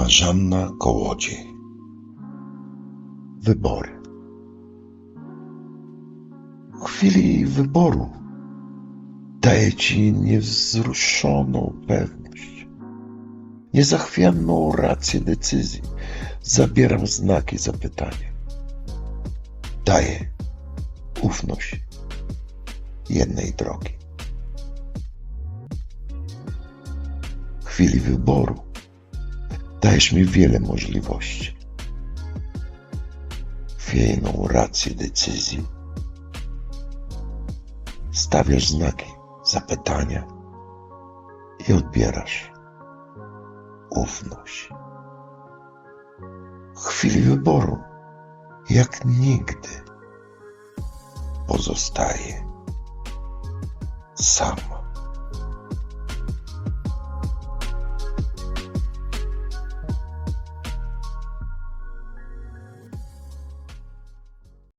Marzanna Kołodziej Wybory W chwili wyboru daję Ci niewzruszoną pewność, niezachwianną rację decyzji. Zabieram znaki zapytania. Daję ufność jednej drogi. W chwili wyboru dajesz mi wiele możliwości. Chwiejną rację decyzji. Stawiasz znaki zapytania i odbierasz ufność. W chwili wyboru, jak nigdy, pozostaje sama.